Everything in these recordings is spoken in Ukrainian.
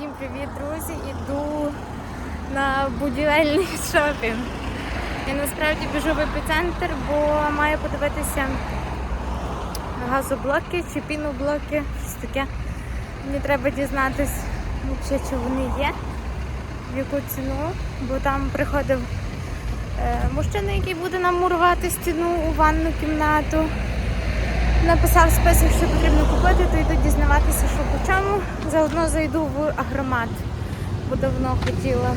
Всім привіт, друзі! Іду на будівельний шопінг. Я насправді біжу в епіцентр, бо маю подивитися газоблоки чи піноблоки, щось таке. Мені треба дізнатись, взагалі, чи вони є, в яку ціну, бо там приходив е, мужчина, який буде нам мурувати стіну у ванну кімнату. Написав список, що потрібно купити, то йду дізнаватися, що по чому. Заодно зайду в агромат, бо давно хотіла.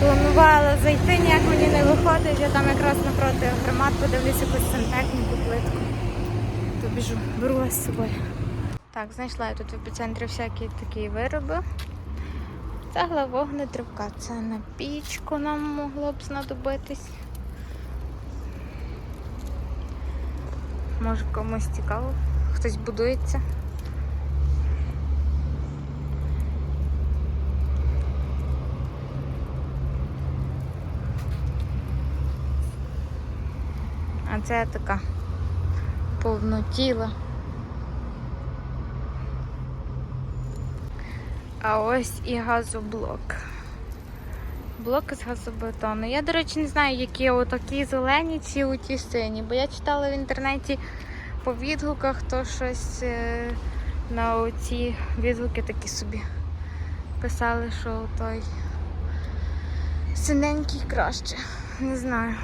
Планувала зайти, ніяк мені не виходить. Я там якраз напроти агромат подивлюся якусь сантехніку, плитку. То біжу, беру з собою. Так, знайшла я тут в епіцентрі всякі такі вироби. Цегла вогнетривка. Це на пічку нам могло б знадобитись. Може комусь цікаво, хтось будується. А це така повнотіла. А ось і газоблок. Блоки з газобетону. Я, до речі, не знаю, які отакі зелені чи у ті сині, бо я читала в інтернеті по відгуках, то щось е, на оці відгуки такі собі писали, що той синенький краще. Не знаю.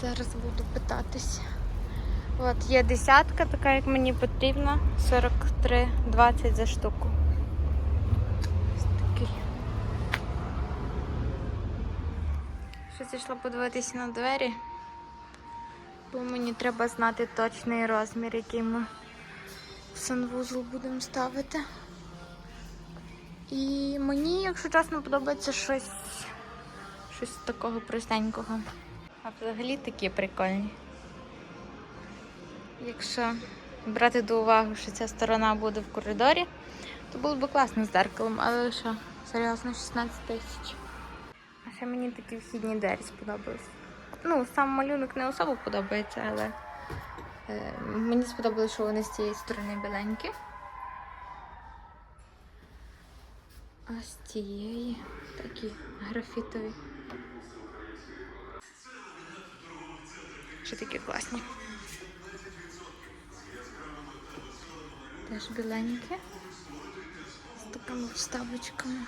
Зараз буду питатись. От є десятка, така як мені потрібна, 43,20 за штуку. Ось такий. Ще зайшла подивитися на двері, бо мені треба знати точний розмір, який ми санвузол будемо ставити. І мені, якщо чесно, подобається щось, щось такого простенького. А взагалі такі прикольні. Якщо брати до уваги, що ця сторона буде в коридорі, то було б класно з дзеркалом, але що, серйозно, 16 тисяч. А ще мені такі вхідні двері сподобались. Ну, сам малюнок не особо подобається, але е, мені сподобалось, що вони з цієї сторони біленькі. А з цієї такі графітові. Ще такі класні. Теж біленькі. З такими вставочками.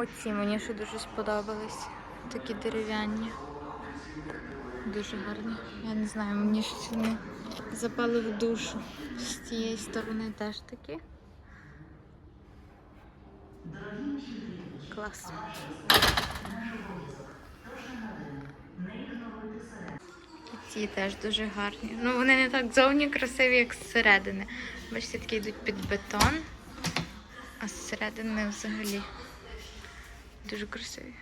Оці мені ще дуже сподобались. Такі дерев'яні. Дуже гарні. Я не знаю, мені щось вони запали в душу. З цієї сторони теж такі. Клас. Ці теж дуже гарні. Ну, вони не так зовні красиві, як зсередини. Бачите, такі йдуть під бетон, а зсередини взагалі дуже красиві.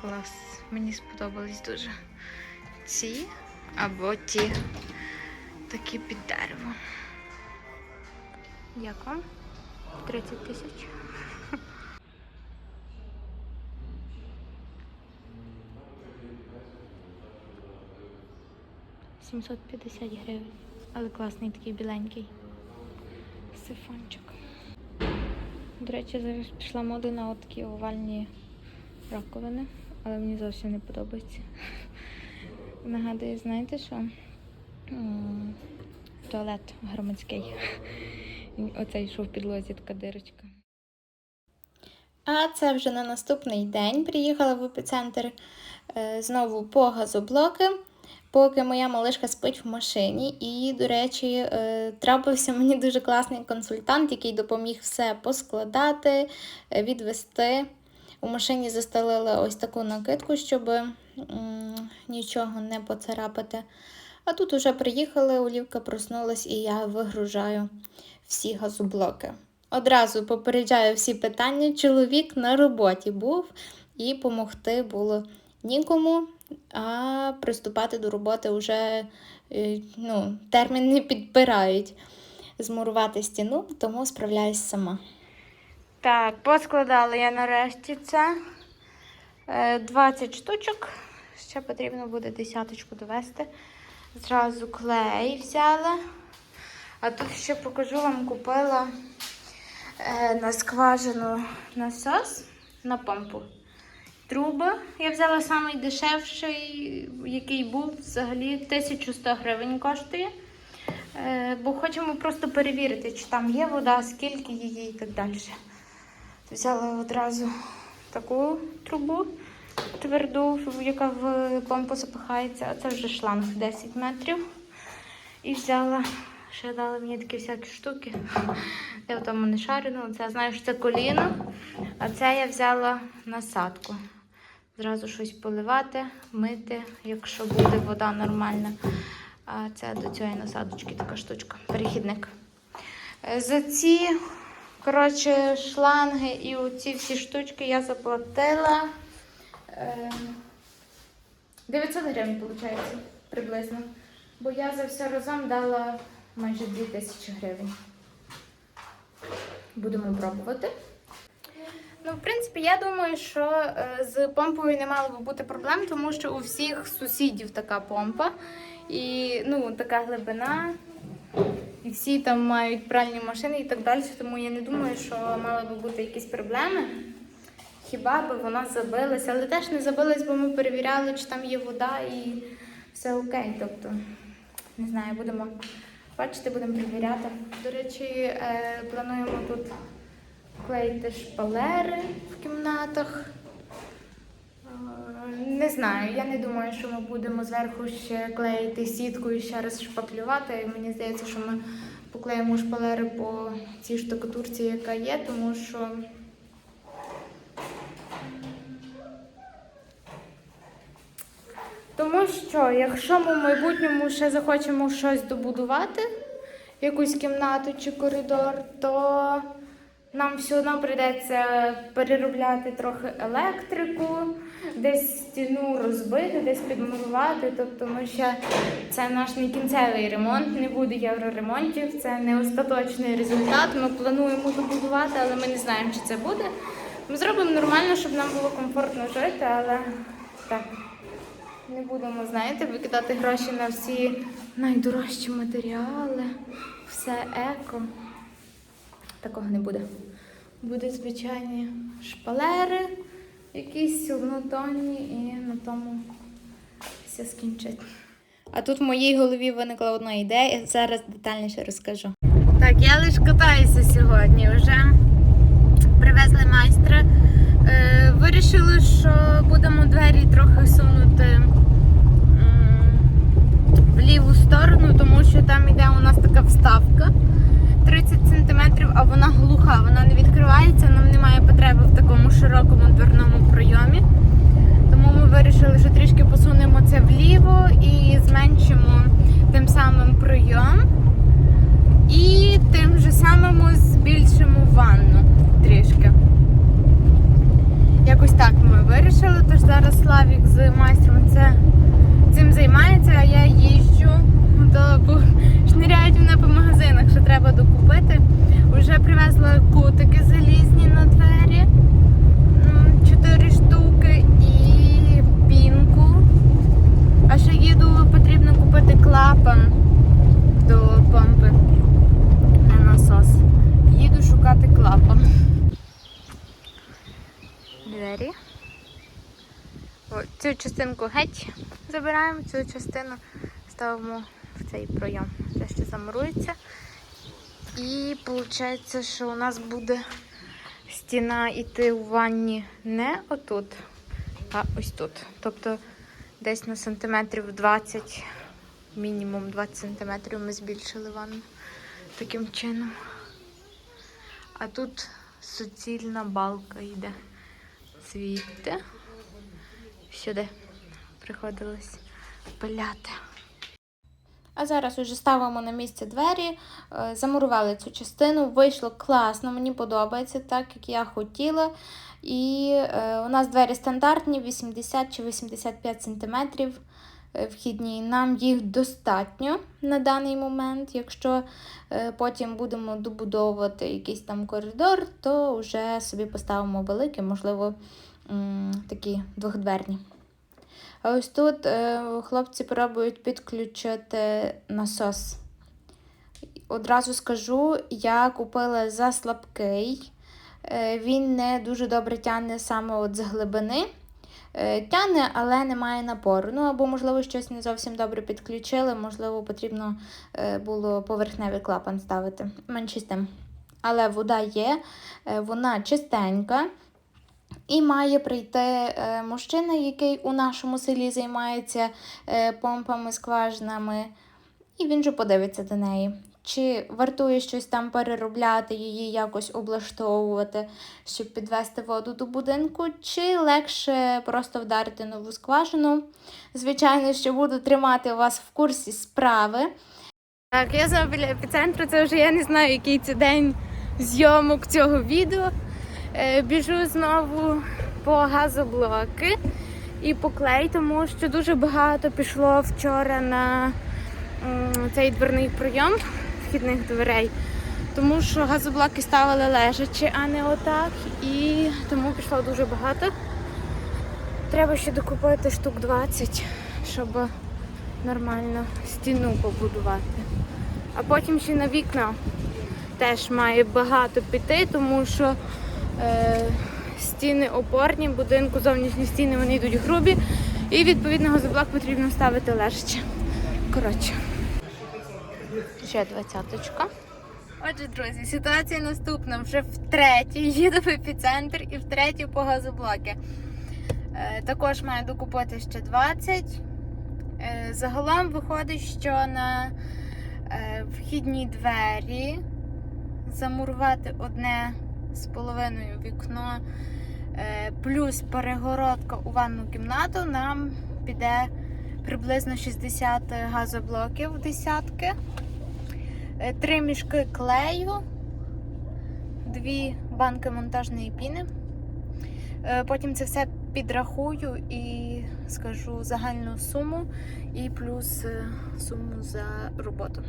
Клас. Мені сподобались дуже ці або ті такі під дерево. Як вам? 30 тисяч. Сімсот п'ятдесят гривень. Але класний такий біленький сифончик. До речі, зараз пішла мода на такі овальні раковини, але мені зовсім не подобається. Нагадує, знаєте що? Туалет громадський. Оцей що в підлозі така дирочка. А це вже на наступний день приїхала в епіцентр е, знову по газоблоки, поки моя малишка спить в машині. І, до речі, е, трапився мені дуже класний консультант, який допоміг все поскладати, е, відвести. У машині застелили ось таку накидку, щоб нічого не поцарапати. А тут уже приїхали, Олівка проснулась і я вигружаю всі газоблоки. Одразу попереджаю всі питання. Чоловік на роботі був і допомогти було нікому, а приступати до роботи вже е, ну, термін не підбирають змурувати стіну, тому справляюсь сама. Так, поскладала я нарешті це. Е, 20 штучок. Ще потрібно буде десяточку довести. Зразу клей взяла. А тут ще покажу вам, купила е, на скважину насос на помпу. Труба. Я взяла самий дешевший, який був взагалі 1100 гривень коштує. Е, бо хочемо просто перевірити, чи там є вода, скільки її і так далі. Взяла одразу таку трубу тверду, яка в помпу запихається, а це вже шланг 10 метрів. І взяла, ще дали мені такі всякі штуки. Я в тому не шарю, ну це знаю, що це коліно, а це я взяла насадку. Зразу щось поливати, мити, якщо буде вода нормальна. А це до цієї насадочки така штучка, перехідник. Е, За ці коротше, шланги і оці всі штучки я заплатила е, 900 гривень, виходить, приблизно. Бо я за все разом дала майже 2000 гривень. Будемо пробувати. Ну, в принципі, я думаю, що е, з помпою не мало би бути проблем, тому що у всіх сусідів така помпа. І ну, така глибина. І всі там мають пральні машини і так далі, тому я не думаю, що мали би бути якісь проблеми. Хіба би вона забилася, але теж не забилась, бо ми перевіряли, чи там є вода і все окей. Тобто, не знаю, будемо бачити, будемо перевіряти. До речі, е, плануємо тут клеїти шпалери в кімнатах. Е, Не знаю, я не думаю, що ми будемо зверху ще клеїти сітку і ще раз шпаклювати. Мені здається, що ми поклеїмо шпалери по цій штукатурці, яка є, тому що. Тому що, якщо ми в майбутньому ще захочемо щось добудувати, якусь кімнату чи коридор, то нам все одно прийдеться переробляти трохи електрику, десь стіну розбити, десь підмурувати. Тобто ми ще це наш не кінцевий ремонт, не буде євроремонтів, це не остаточний результат. Ми плануємо добудувати, але ми не знаємо, чи це буде. Ми зробимо нормально, щоб нам було комфортно жити, але так. Не будемо, знаєте, викидати гроші на всі найдорожчі матеріали, все еко. Такого не буде. Буде звичайні шпалери, якісь однотонні і на тому все скінчить. А тут в моїй голові виникла одна ідея, зараз детальніше розкажу. Так, я лише катаюся сьогодні вже. Привезли майстра. Е, вирішили, що будемо двері трохи сунути м, в ліву сторону, тому що там йде у нас така вставка 30 см, а вона глуха, вона не відкривається, нам немає потреби в такому широкому дверному пройомі. Тому ми вирішили, що трішки посунемо це вліво і зменшимо тим самим пройом. І тим же самим збільшимо ванну трішки. Якось так ми вирішили. Тож зараз Славік з майстром це, цим займається, а я їжджу, то бо шниряють мене по магазинах, що треба докупити. Вже кутики залізні на двері. Чотири штуки і пінку. А ще їду, потрібно купити клапан до помпи на насос. Їду шукати клапан. Двері. О, цю частинку геть забираємо, цю частину ставимо в цей пройом. Це ще замурується. І виходить, що у нас буде стіна йти у ванні не отут, а ось тут. Тобто десь на сантиметрів 20, мінімум 20 сантиметрів ми збільшили ванну таким чином. А тут суцільна балка йде звідти. Сюди приходилось пиляти. А зараз уже ставимо на місце двері, е, замурували цю частину, вийшло класно, мені подобається, так як я хотіла. І е, у нас двері стандартні, 80 чи 85 см. е, вхідні. Нам їх достатньо на даний момент. Якщо потім будемо добудовувати якийсь там коридор, то вже собі поставимо великі, можливо, такі двохдверні. А ось тут е, хлопці пробують підключити насос. Одразу скажу, я купила за слабкий. Е, Він не дуже добре тягне саме от з глибини. Е, Тягне, але немає напору. Ну або, можливо, щось не зовсім добре підключили, можливо, потрібно було поверхневий клапан ставити. Менше з тим. Але вода є, вона чистенька. І має прийти е, мужчина, який у нашому селі займається е, помпами, скважинами, і він же подивиться до неї. Чи вартує щось там переробляти, її якось облаштовувати, щоб підвести воду до будинку, чи легше просто вдарити нову скважину. Звичайно, що буду тримати вас в курсі справи. Так, я знову біля епіцентру, це вже я не знаю, який це день зйомок цього відео. Е, Біжу знову по газоблоки і по клей, тому що дуже багато пішло вчора на цей дверний прийом вхідних дверей. Тому що газоблоки ставили лежачи, а не отак. І тому пішло дуже багато. Треба ще докупити штук 20, щоб нормально стіну побудувати. А потім ще на вікна теж має багато піти, тому що стіни опорні, будинку, зовнішні стіни вони йдуть грубі. І відповідно газоблок потрібно ставити лежачи. Коротше. Ще двадцяточка. Отже, друзі, ситуація наступна. Вже втретє їду в епіцентр і втретє по газоблоки. Е, також маю докупити ще 20. Е, загалом виходить, що на е, вхідні двері замурувати одне з половиною вікно, е, плюс перегородка у ванну кімнату, нам піде приблизно 60 газоблоків десятки, е, три мішки клею, дві банки монтажної піни. Е, Потім це все підрахую і скажу загальну суму і плюс суму за роботу.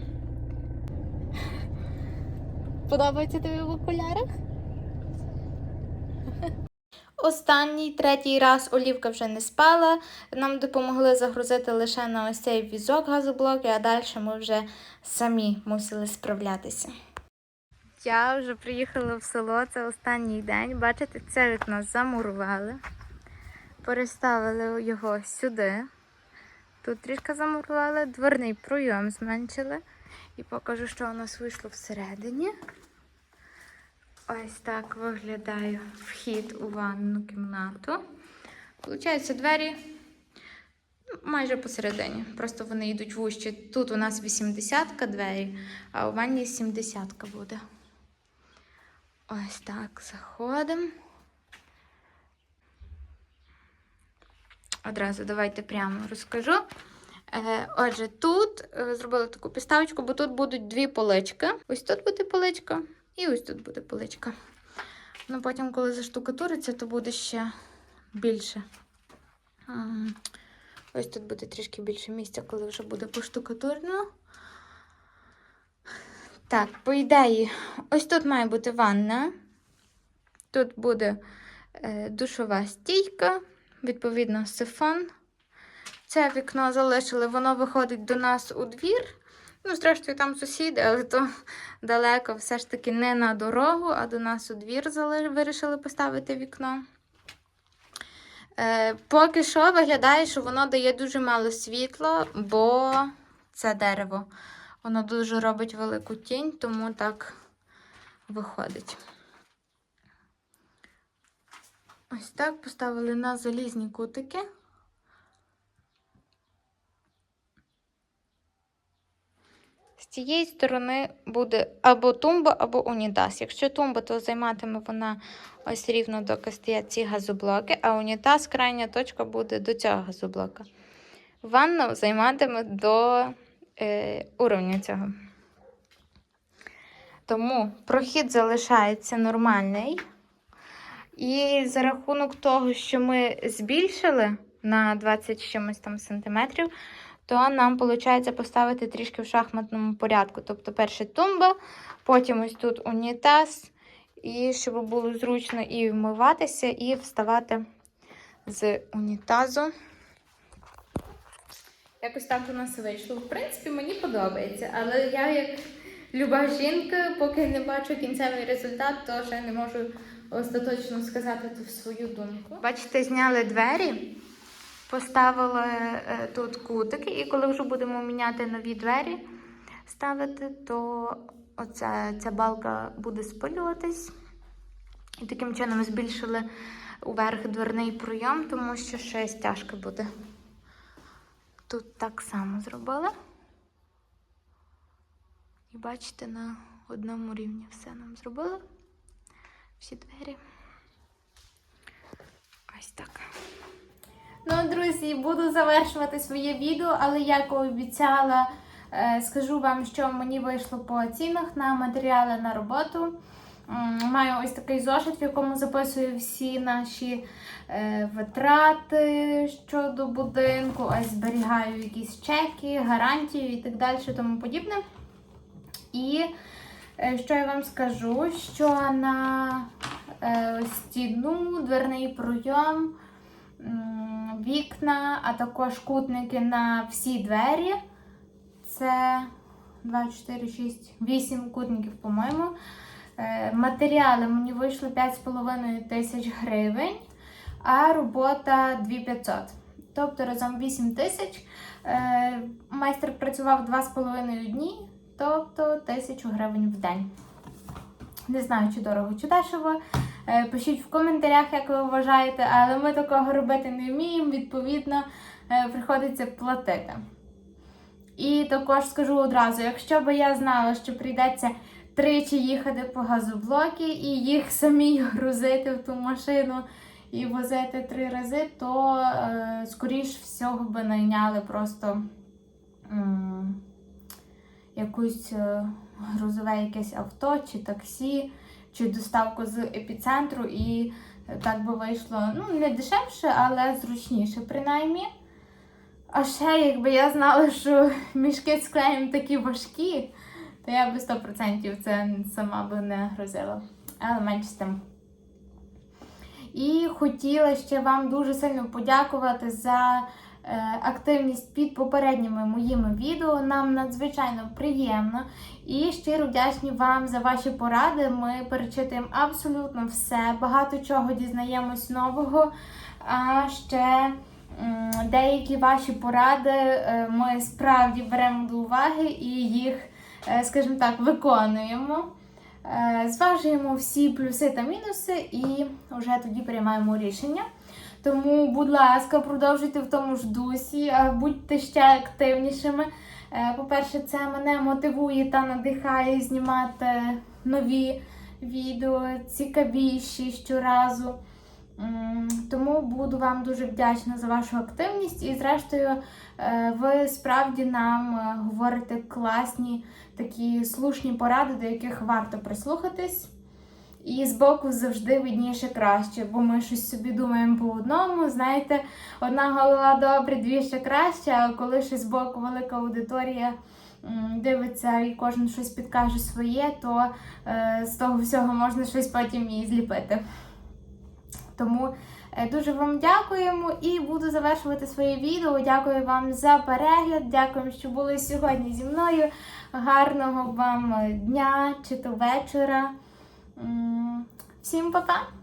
Подобається тобі в окулярах? Останній третій раз Олівка вже не спала. Нам допомогли загрузити лише на ось цей візок газоблоки, а далі ми вже самі мусили справлятися. Я вже приїхала в село, це останній день. Бачите, це вікно замурували. Переставили його сюди. Тут трішки замурували, дверний пройом зменшили. І покажу, що у нас вийшло всередині. Ось так виглядає вхід у ванну кімнату. Получаються двері майже посередині. Просто вони йдуть вужче. Тут у нас 80-ка двері, а у ванні 70-ка буде. Ось так заходимо. Одразу давайте прямо розкажу. Е, Отже, тут е, зробила таку підставочку, бо тут будуть дві полички. Ось тут буде поличка, і ось тут буде поличка. Ну, потім, коли заштукатуриться, то буде ще більше. Ось тут буде трішки більше місця, коли вже буде поштукатурено. Так, по ідеї, ось тут має бути ванна. Тут буде е, душова стійка, відповідно, сифон. Це вікно залишили, воно виходить до нас у двір. Ну, зрештою, там сусіди, але то далеко, все ж таки не на дорогу, а до нас у двір вирішили поставити вікно. Е, поки що виглядає, що воно дає дуже мало світла, бо це дерево. Воно дуже робить велику тінь, тому так виходить. Ось так поставили на залізні кутики. Цієї сторони буде або тумба, або унітаз. Якщо тумба, то займатиме вона ось рівно доки стоять ці газоблоки, а унітаз, крайня точка буде до цього газоблока. Ванну займатиме до е, уровня цього. Тому прохід залишається нормальний. І за рахунок того, що ми збільшили на 20 з чимось там сантиметрів, то нам виходить поставити трішки в шахматному порядку. Тобто перше тумба, потім ось тут унітаз, і щоб було зручно і вмиватися, і вставати з унітазу. Якось так у нас вийшло. В принципі, мені подобається, але я, як люба жінка, поки не бачу кінцевий результат, то ще не можу остаточно сказати ту свою думку. Бачите, зняли двері, поставили е, тут кутики, і коли вже будемо міняти нові двері ставити, то оця ця балка буде спилюватись. І таким чином збільшили уверх дверний пройом, тому що ще стяжка буде. Тут так само зробили. І бачите, на одному рівні все нам зробили. Всі двері. Ось так. Ну, друзі, буду завершувати своє відео, але як обіцяла, е, скажу вам, що мені вийшло по цінах на матеріали на роботу. Маю ось такий зошит, в якому записую всі наші е, витрати щодо будинку, ось зберігаю якісь чеки, гарантію і так далі, тому подібне. І е, що я вам скажу, що на стіну, дверний пройом, вікна, а також кутники на всі двері. Це 2, 4, 6, 8 кутників, по-моєму. Е, Матеріали мені вийшли 5,5 тисяч гривень, а робота 2500. Тобто разом 8 тисяч. Е, Майстер працював 2,5 дні, тобто 1000 гривень в день. Не знаю, чи дорого, чи дешево. Е, Пишіть в коментарях, як ви вважаєте, але ми такого робити не вміємо, відповідно, е, приходиться платити. І також скажу одразу: якщо би я знала, що прийдеться тричі їхати по газоблоки і їх самі грузити в ту машину і возити три рази, то е, скоріш всього би найняли просто якусь е, грузове якесь авто чи таксі, чи доставку з епіцентру, і так би вийшло ну, не дешевше, але зручніше, принаймні. А ще, якби я знала, що мішки з клеєм такі важкі, то я би 100% це сама би не грузила. Але менше з тим. І хотіла ще вам дуже сильно подякувати за е, активність під попередніми моїми відео. Нам надзвичайно приємно і щиро вдячні вам за ваші поради. Ми перечитуємо абсолютно все, багато чого дізнаємось нового. А ще деякі ваші поради е, ми справді беремо до уваги і їх, е, скажімо так, виконуємо. Е, Зважуємо всі плюси та мінуси і вже тоді приймаємо рішення. Тому, будь ласка, продовжуйте в тому ж дусі, будьте ще активнішими. Е, По-перше, це мене мотивує та надихає знімати нові відео, цікавіші щоразу. Тому буду вам дуже вдячна за вашу активність. І, зрештою, е, ви справді нам е, говорите класні такі слушні поради, до яких варто прислухатись. І збоку завжди видніше краще, бо ми щось собі думаємо по одному. Знаєте, одна голова добре, дві ще краще, а коли щось збоку велика аудиторія дивиться і кожен щось підкаже своє, то е, з того всього можна щось потім і зліпити. Тому е, дуже вам дякуємо і буду завершувати своє відео. Дякую вам за перегляд. Дякую, що були сьогодні зі мною. Гарного вам дня чи то вечора. Всім па-па!